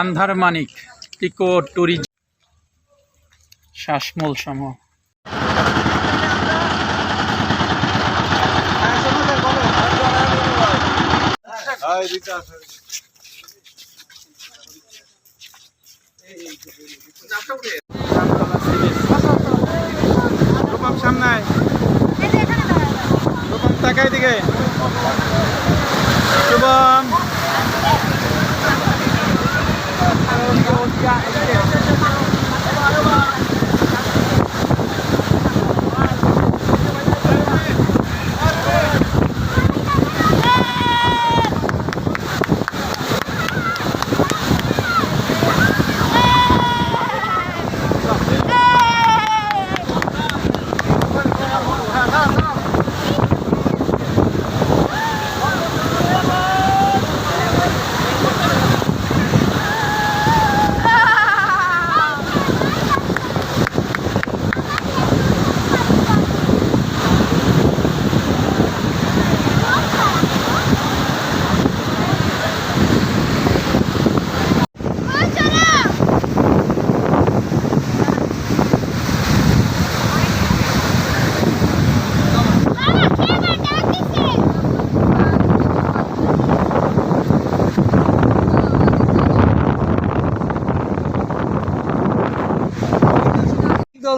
আন্ধার মানিক eco tourism শ্বাসমূল সম রূপম সামনে রূপম তাকাই দিকে। শুভম দল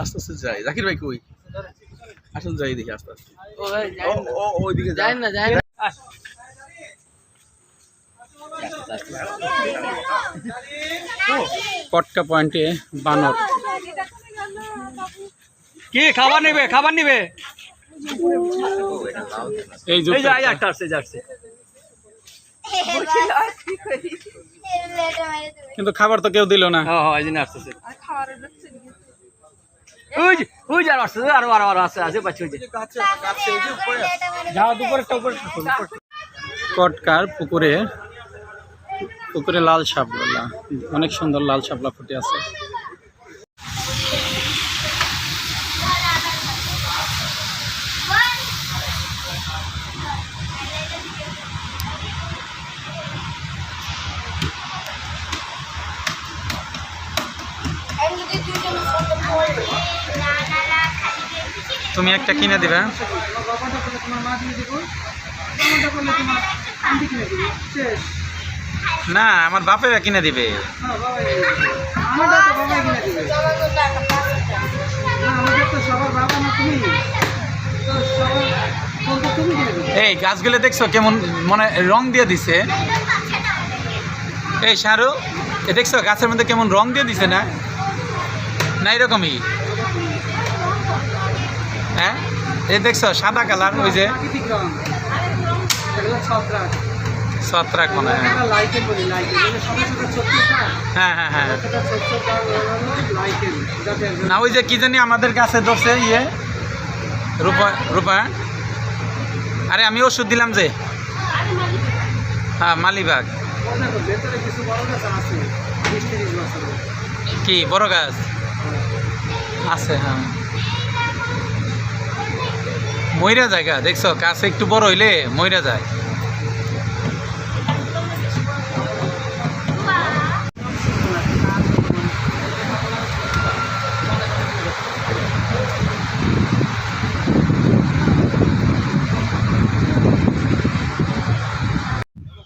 আস্তে আস্তে যাই। জাকির ভাই কই? আসুন যাই দেখি আস্তে আস্তে। পটকা পয়েন্টে বানর। কি খাবার নিবে? খাবার নিবে? এই যে একটা। আসছে যাচ্ছে কিন্তু খাবার তো কেউ দিল না। হ্যাঁ হ্যাঁ এই জন্য আসতেছে। আর আসছে একটা উপরে কটকার পুকুরে পুকুরে লাল শাপলা। অনেক সুন্দর লাল শাপলা ফুটে আছে। তুমি একটা কিনে দিবে না, আমার বাপেরা কিনে দিবে। এই গাছগুলো দেখছ কেমন মানে রং দিয়ে দিছে? এই এ দেখছ গাছের মধ্যে কেমন রং দিয়ে দিছে না? না এরকমই। হ্যাঁ? এই দেখছ সাদা কালার ওই যে। ছত্রাক মনে হয়। হ্যাঁ হ্যাঁ হ্যাঁ। না ওই যে কি জানি আমাদের কাছে ধরছে ইয়ে। রূপা রূপা আরে আমি ওষুধ দিলাম যে। হ্যাঁ মালিবাগ। কি বড় গাছ? আছে হ্যাঁ। ময়রা জায়গা, দেখছ? কাছে একটু বড় হইলে ময়রা যায়।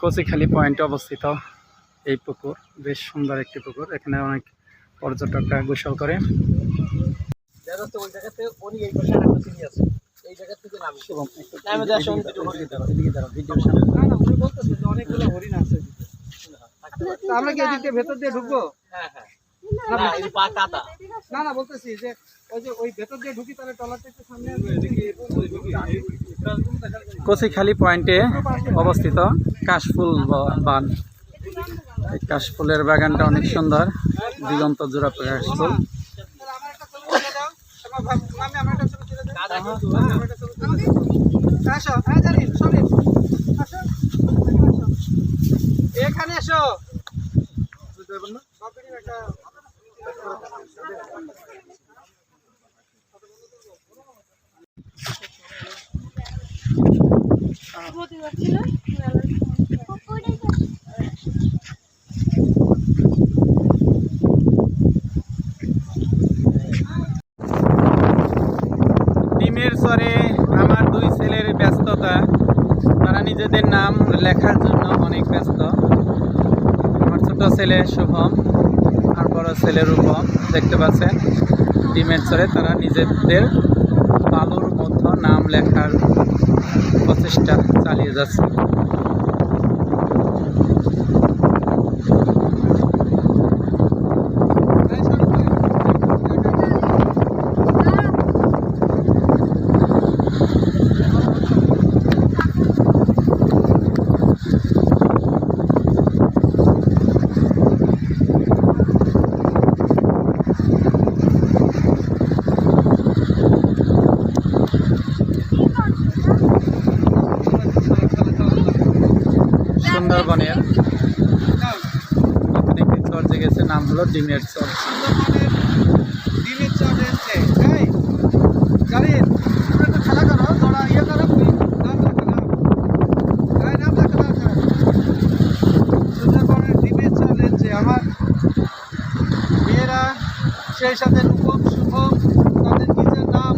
কচিখালি পয়েন্টে অবস্থিত এই পুকুর, বেশ সুন্দর একটি পুকুর। এখানে অনেক পর্যটকরা গোসল করে। ওই জায়গাতে উনি এই পাশে একটা চিনি আছে। শুভম, একটু এদিকে দাঁড়াও, এদিকে দাঁড়াও, ভিডিওর সামনে। না না উনি বলতেছে যে অনেকগুলো হরিণ আছে আমরা কি এদিক ভেতর দিয়ে ঢুকবো? না, না না বলতেছি যে ওই যে ওই ভেতর দিয়ে ঢুকি তাহলে টলারটা একটু সামনে কচিখালি পয়েন্টে অবস্থিত কাশফুল বান। এই কাশফুলের বাগানটা অনেক সুন্দর দিগন্ত জোড়া কাশফুল। তুলে দাও। আসো হ্যাঁ জানি সরিন আসো এখানে আসো। এখানে এসো বাপির একটা ডিমের স্বরে আমার দুই ছেলের ব্যস্ততা তারা নিজেদের নাম লেখার জন্য অনেক ব্যস্ত আমার ছোট ছেলে শুভম আর বড় ছেলে রূপম। দেখতে পাচ্ছেন, ডিমের চরে তারা নিজেদের বালুর মধ্য নাম লেখার প্রচেষ্টা চালিয়ে যাচ্ছে সুন্দরবনের নতুন একটি চর জেগেছে নাম হলো ডিমের চপ। ডিমের মেয়েরা সেই সাথে রূপম শুভম তাদের নিজের নাম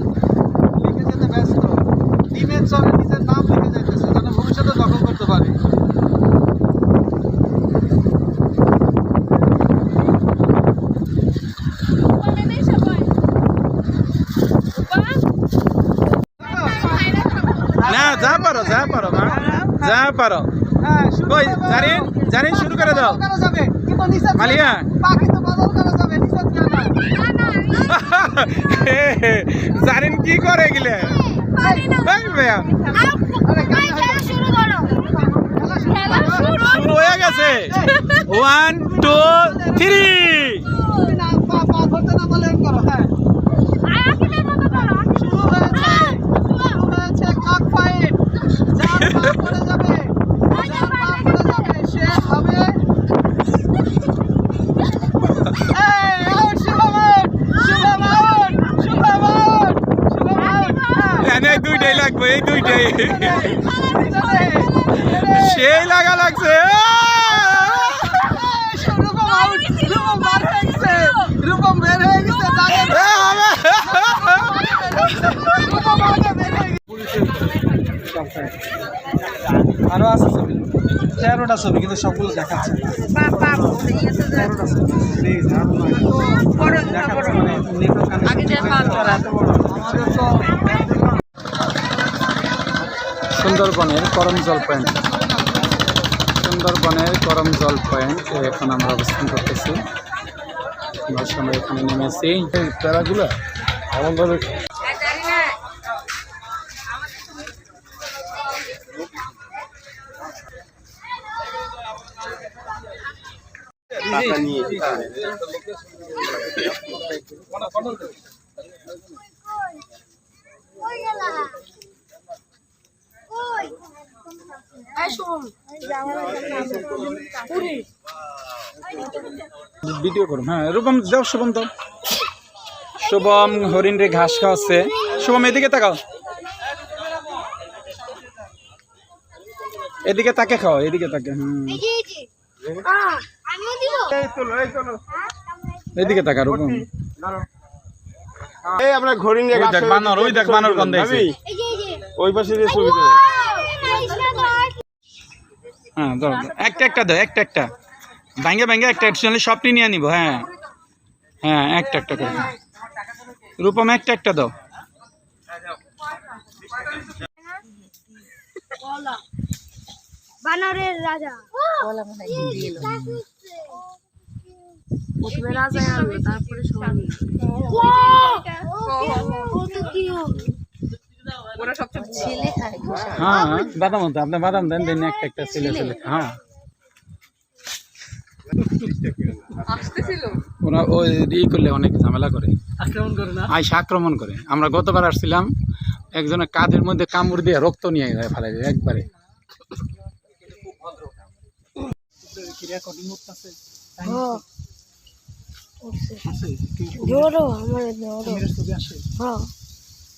লিখে যেতে ব্যস্ত ডিমের চরে নিজের নাম লিখে যাইতেছে যেন ভবিষ্যতে দখল করতে পারে না যা পারো যা পারো মা যা পারো। হ্যাঁ কই জারিন? জারিন শুরু করে দাও। মালিয়া। তো বদল করা যাবে নিচে দিয়ে না জারিন কি করে গেলে শুরু হয়ে গেছে। ওয়ান টু থ্রি না পা পা ধরতে না বলে এরকম করো হ্যাঁ শুরু হয়েছে শুরু হয়েছে কক ফাইট যার পা পড়ে যাবে যার পা পড়ে যাবে সে হবে এই out Shubham out Shubham out Shubham out Shubham out এনে দুইটাই লাগবে এই দুইটাই হ্যাঁ সেই লাগা লাগছে রূপম আউট রূপম বার হয়ে গেছে রূপম বের হয়ে গেছে দাগের এ, হবে। রূপম আগে বের হয়ে আরও আছে ছবি। তেরোটা ছবি কিন্তু সবগুলো দেখাচ্ছে। তেরোটা ছবি। দেখাচ্ছে মানে নেটওয়ার্ক কানেকশন এত বড় আমাদের তো সুন্দরবনের করম জল পয়েন্ট সুন্দরবনের করম জল পয়েন্ট এখন আমরা অবস্থান করতেছি। সময় এখানে নেমেছি। প্যারাগুলো আমাদের ভিডিও করুন হ্যাঁ। রূপম যাও শুভম তো শুভম হরিণ রে ঘাস খাওয়াচ্ছে। শুভম এদিকে তাকাও। এদিকে তাকে খাও এদিকে তাকে হুম। এদিকে তাকা রূপম। এই আমরা ঘড়ি নিয়ে বানর ওই দেখ বানর গন্ধ ওই পাশে ছবি। হ্যাঁ দাও দাও। একটা একটা দাও একটা একটা ভাঙ্গে ভাঙ্গে একটা একচুয়ালি সবটি নিয়ে নিব হ্যাঁ হ্যাঁ একটা একটা করে রূপম একটা একটা দাও বানরের রাজা প্রথমে রাজা তারপরে ওরা সবচেয়ে ছেলে খায় হ্যাঁ বাদাম হতো আপনি বাদাম দেন দেন একটা একটা ছেলে ছেলে হ্যাঁ আসতেছিল ওরা ওই ই করলে অনেক ঝামেলা করে আক্রমণ করে না আইসা আক্রমণ করে আমরা গতবার আসছিলাম একজনের কাঁধের মধ্যে কামড় দিয়ে রক্ত নিয়ে যায় ফেলে যায় একবারে আমার হ্যাঁ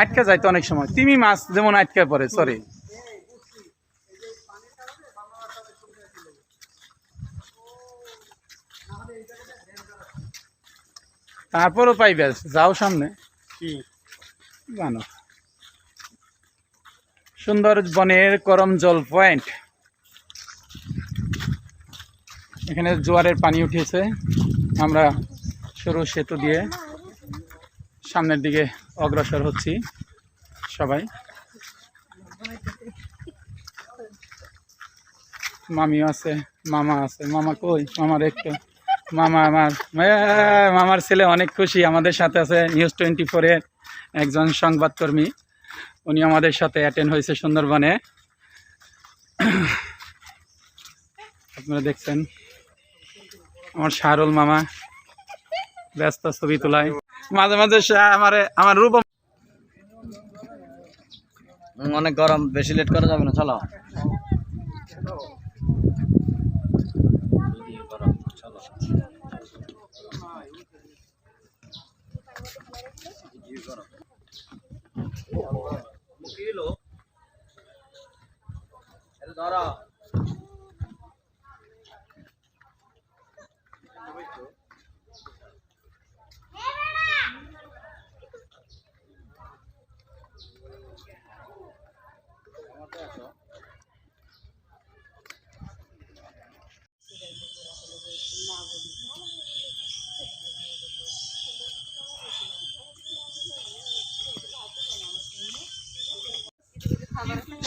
আটকা যায় তো অনেক সময়। তিমি মাছ যেমন আটকা পড়ে সরি তারপরও পাইবে যাও সামনে। জানো। সুন্দর বনের করম জল পয়েন্ট। এখানে জোয়ারের পানি উঠেছে। আমরা সরু সেতু দিয়ে সামনের দিকে অগ্রসর হচ্ছি সবাই। মামিও আছে, মামা আছে। মামা কই? মামার একটু। মামা আমার। মামার ছেলে অনেক খুশি, আমাদের সাথে আছে নিউজ টোয়েন্টি ফোরের একজন সংবাদকর্মী। উনি আমাদের সাথে অ্যাটেন্ড হয়েছে সুন্দরবনে। আপনারা দেখছেন। আমার শাহরুল মামা। ব্যস্ত ছবি তোলায় মাঝে মাঝে সে আমার আমার রূপ অনেক গরম বেশি লেট করা যাবে না চলো।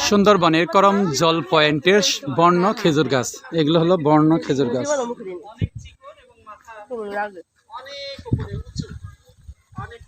সুন্দরবনের করম জল পয়েন্টের বর্ণ খেজুর গাছ। এগুলো হলো বর্ণ খেজুর গাছ। অনেক